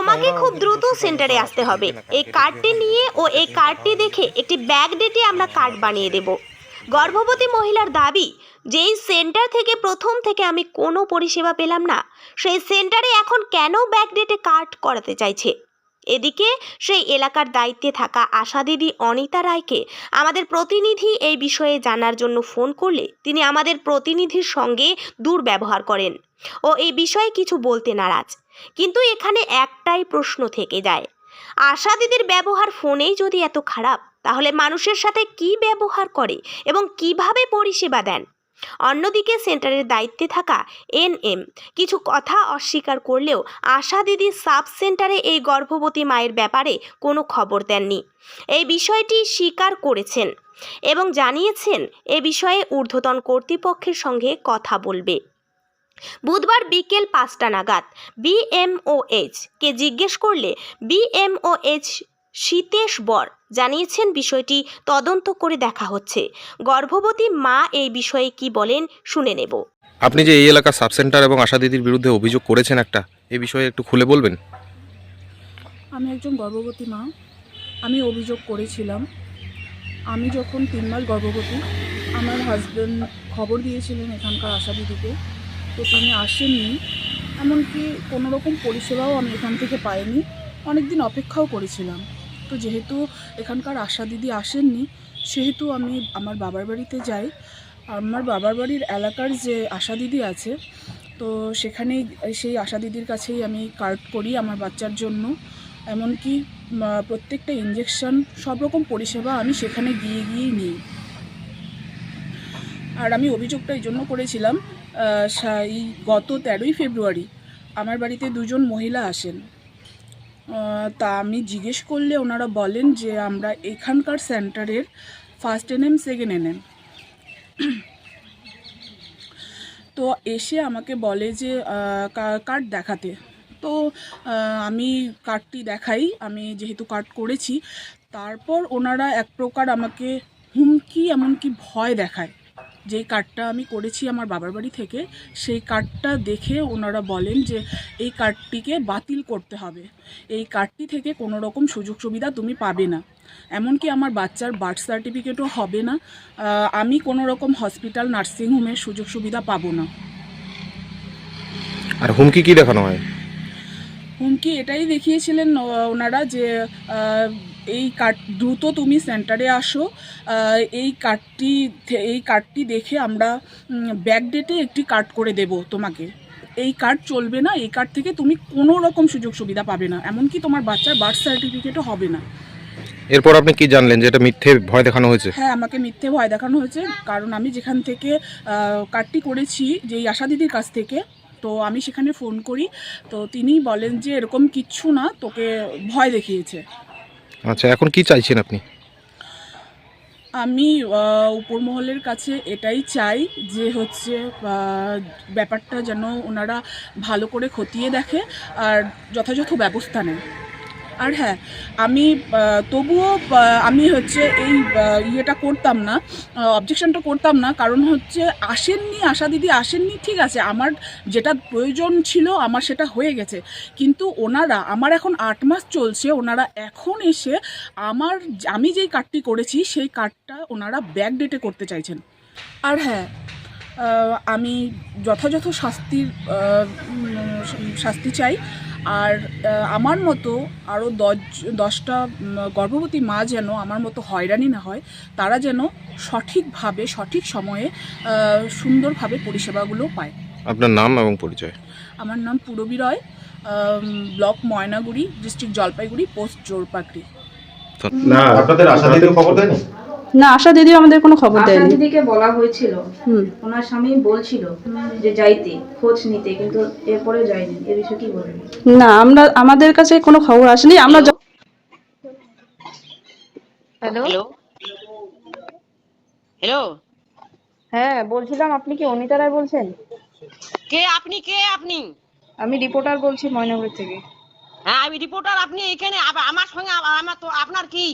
তোমাকে খুব দ্রুত সেন্টারে আসতে হবে। এই কার্ডটি নিয়ে ও এই কার্ডটি দেখে একটি ব্যাগ ডেটে আমরা কার্ড বানিয়ে দেব। গর্ভবতী মহিলার দাবি যেই সেন্টার থেকে প্রথম থেকে আমি কোনো পরিষেবা পেলাম না সেই সেন্টারে এখন কেন ব্যাগ ডেটে কার্ড করাতে চাইছে? এদিকে সেই এলাকার দায়িত্বে থাকা আশা দিদি অনিতা রায়কে আমাদের প্রতিনিধি এই বিষয়ে জানার জন্য ফোন করলে তিনি আমাদের প্রতিনিধির সঙ্গে দুর্ব্যবহার করেন। ও এই বিষয়ে কিছু বলতে নারাজ। কিন্তু এখানে একটাই প্রশ্ন থেকে যায়। আশা দিদির ব্যবহার ফোনেই যদি এত খারাপ, তাহলে মানুষের সাথে কি ব্যবহার করে এবং কীভাবে পরিষেবা দেন? অন্যদিকে সেন্টারের দায়িত্বে থাকা এনএম কিছু কথা অস্বীকার করলেও আশা দিদি সাব সেন্টারে এই গর্ভবতী মায়ের ব্যাপারে কোনো খবর দেননি। এই বিষয়টি স্বীকার করেছেন এবং জানিয়েছেন, এ বিষয়ে ঊর্ধ্বতন কর্তৃপক্ষের সঙ্গে কথা বলবে। বুধবার বিকেল পাঁচটা নাগাদ বিএমওএইচ কে জিজ্ঞেস করলে বিএমওএইচ শীতেশ বর জানিয়েছেন বিষয়টি তদন্ত করে দেখা হচ্ছে। গর্ভবতী মা এই বিষয়ে কি বলেন শুনে নেব। আপনি যে এই এলাকার সাব সেন্টার এবং আশা দিদির বিরুদ্ধে অভিযোগ করেছেন একটা এই বিষয়ে একটু খুলে বলবেন? আমি একজন গর্ভবতী মা। আমি অভিযোগ করেছিলাম। আমি যখন তিন মাস গর্ভবতী আমার হাজব্যান্ড খবর দিয়েছিলেন এখানকার আশা দিদিকে। তো তিনি আসেননি। এমনকি কোনো রকম পরিষেবাও আমি এখান থেকে পাইনি। অনেক দিন অপেক্ষাও করেছিলাম। তো যেহেতু এখানকার আশা দিদি আসেননি, সেহেতু আমি আমার বাবার বাড়িতে যাই। আমার বাবার বাড়ির এলাকার যে আশা দিদি আছে, তো সেখানেই সেই আশা দিদির কাছেই আমি কার্ড করি আমার বাচ্চার জন্য। এমনকি প্রত্যেকটা ইঞ্জেকশন সব রকম পরিষেবা আমি সেখানে গিয়ে গিয়েই নিই। আর আমি অভিযোগটা এই জন্য করেছিলাম আহ, সা- এই গত তেরোই ফেব্রুয়ারি আমার বাড়িতে দুজন মহিলা আসেন। তা আমি জিজ্ঞেস করলে ওনারা বলেন যে আমরা এখানকার সেন্টারের ফার্স্ট এনএম সেকেন্ড এনএম তো এসে আমাকে বলে যে কার্ড দেখাতে। তো আমি কার্ডটি দেখাই আমি যেহেতু কার্ড করেছি তারপর ওনারা এক প্রকার আমাকে হুমকি এমনকি ভয় দেখায়। যেই কার্ডটা আমি করেছি আমার বাবার বাড়ি থেকে সেই কার্ডটা দেখে ওনারা বলেন যে এই কার্ডটিকে বাতিল করতে হবে। এই কার্ডটি থেকে কোনো রকম সুযোগ সুবিধা তুমি পাবে না। এমনকি আমার বাচ্চার বার্থ সার্টিফিকেটও হবে না। আমি কোনো রকম হসপিটাল নার্সিংহোমের সুযোগ সুবিধা পাবো না। আর হুমকি কি দেখানো হয়? হুমকি এটাই দেখিয়েছিলেন ওনারা যে এই কার্ড দ্রুত তুমি সেন্টারে আসো। এই কার্ডটি এই কার্ডটি দেখে আমরা ব্যাক ডেটে একটি কার্ড করে দেব তোমাকে। এই কার্ড চলবে না এই কার্ড থেকে তুমি কোনো রকম সুযোগ সুবিধা পাবে না এমনকি তোমার বাচ্চার বার্থ সার্টিফিকেটও হবে না। এরপর আপনি কি জানলেন যে এটা মিথ্যে ভয় দেখানো হয়েছে? হ্যাঁ আমাকে মিথ্যে ভয় দেখানো হয়েছে কারণ আমি যেখান থেকে কার্ডটি করেছি যে আশা দিদির কাছ থেকে তো আমি সেখানে ফোন করি। তো তিনি বলেন যে এরকম কিচ্ছু না তোকে ভয় দেখিয়েছে। আচ্ছা এখন কি চাইছেন আপনি? আমি উপর মহলের কাছে এটাই চাই যে হচ্ছে ব্যাপারটা যেন ওনারা ভালো করে খতিয়ে দেখে আর যথাযথ ব্যবস্থা নেয়। আর হ্যাঁ আমি তবুও আমি হচ্ছে এই ইয়েটা করতাম না অবজেকশনটা করতাম না। কারণ হচ্ছে আসেননি, আশা দিদি আসেননি, ঠিক আছে, আমার যেটা প্রয়োজন ছিল আমার সেটা হয়ে গেছে। কিন্তু ওনারা, আমার এখন আট মাস চলছে, ওনারা এখন এসে আমার, আমি যেই কার্ডটি করেছি, সেই কার্ডটা ওনারা ব্যাক ডেটে করতে চাইছেন। আর হ্যাঁ আমি যথাযথ শাস্তির শাস্তি চাই। আর আমার মতো আরও দশ দশটা গর্ভবতী মা যেন আমার মতো হয়রানি না হয় তারা যেন সঠিকভাবে সঠিক সময়ে সুন্দরভাবে পরিষেবাগুলো পায়। আপনার নাম এবং পরিচয়? আমার নাম Purabi Roy block Maynaguri district Jalpaiguri post Jorpakri. না আপনাদের আশা খবর দেয়নি? না আশা দিদি আমাদের কোনো খবর আশা দেয়নি। দিদিকে বলা হয়েছিল। হুম। ওনার স্বামী বলছিল যে যাইতে খোঁজ নিতে কিন্তু এরপরে যায়নি। এ বিষয়ে কি বলবেন না আমরা আমাদের কাছে কোনো খবর আসেনি। আমরা হ্যালো। হ্যালো। হ্যাঁ বলছিলাম আপনি কি অনিতা রায় বলছেন? কে আপনি কে আপনি? আমি রিপোর্টার বলছি ময়নাগুড়ি থেকে। হ্যাঁ আমি রিপোর্টার আপনি এখানে আমার সঙ্গে আমার তো আপনার কি?